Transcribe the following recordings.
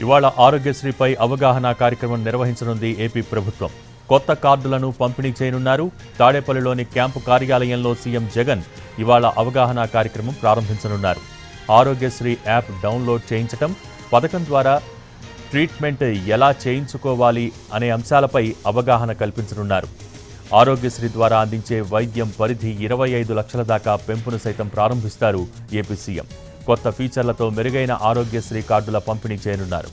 ఇవాళ ఆరోగ్యశ్రీపై అవగాహన కార్యక్రమం నిర్వహించనుంది ఏపీ ప్రభుత్వం. కొత్త కార్డులను పంపిణీ చేయనున్నారు. తాడేపల్లిలోని క్యాంపు కార్యాలయంలో సీఎం జగన్ ఇవాళ అవగాహన కార్యక్రమం ప్రారంభించనున్నారు. ఆరోగ్యశ్రీ యాప్ డౌన్లోడ్ చేయించటం పథకం ద్వారా ట్రీట్మెంట్ ఎలా చేయించుకోవాలి అనే అంశాలపై అవగాహన కల్పించనున్నారు. ఆరోగ్యశ్రీ ద్వారా అందించే వైద్యం పరిధి ఇరవై ఐదు లక్షల దాకా పెంపును సైతం ప్రారంభిస్తారు ఏపీ సీఎం. కొత్త ఫీచర్లతో మెరుగైన ఆరోగ్యశ్రీ కార్డుల పంపిణీ చేయనున్నారు.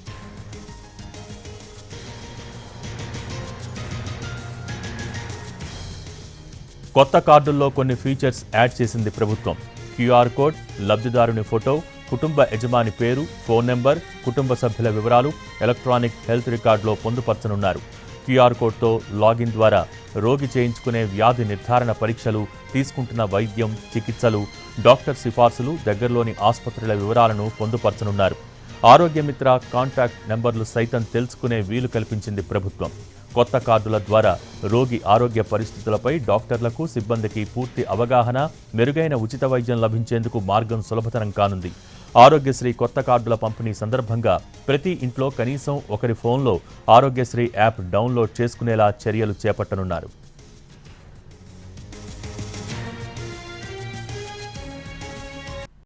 కొత్త కార్డుల్లో కొన్ని ఫీచర్స్ యాడ్ చేసింది ప్రభుత్వం. క్యూఆర్ కోడ్ లబ్ధిదారుని ఫోటో కుటుంబ యజమాని పేరు ఫోన్ నెంబర్ కుటుంబ సభ్యుల వివరాలు ఎలక్ట్రానిక్ హెల్త్ రికార్డులో పొందుపరచనున్నారు. క్యూఆర్ కోడ్తో లాగిన్ ద్వారా రోగి చేయించుకునే వ్యాధి నిర్ధారణ పరీక్షలు తీసుకుంటున్న వైద్యం చికిత్సలు డాక్టర్ సిఫార్సులు దగ్గరలోని ఆసుపత్రుల వివరాలను పొందుపరచనున్నారు. ఆరోగ్యమిత్ర కాంటాక్ట్ నెంబర్లు సైతం తెలుసుకునే వీలు కల్పించింది ప్రభుత్వం. కొత్త కార్డుల ద్వారా రోగి ఆరోగ్య పరిస్థితులపై డాక్టర్లకు సిబ్బందికి పూర్తి అవగాహన మెరుగైన ఉచిత వైద్యం లభించేందుకు మార్గం సులభతరం కానుంది. ఆరోగ్యశ్రీ కొత్త కార్డుల పంపిణీ సందర్భంగా ప్రతి ఇంట్లో కనీసం ఒకరి ఫోన్లో ఆరోగ్యశ్రీ యాప్ డౌన్లోడ్ చేసుకునేలా చర్యలు చేపట్టనున్నారు.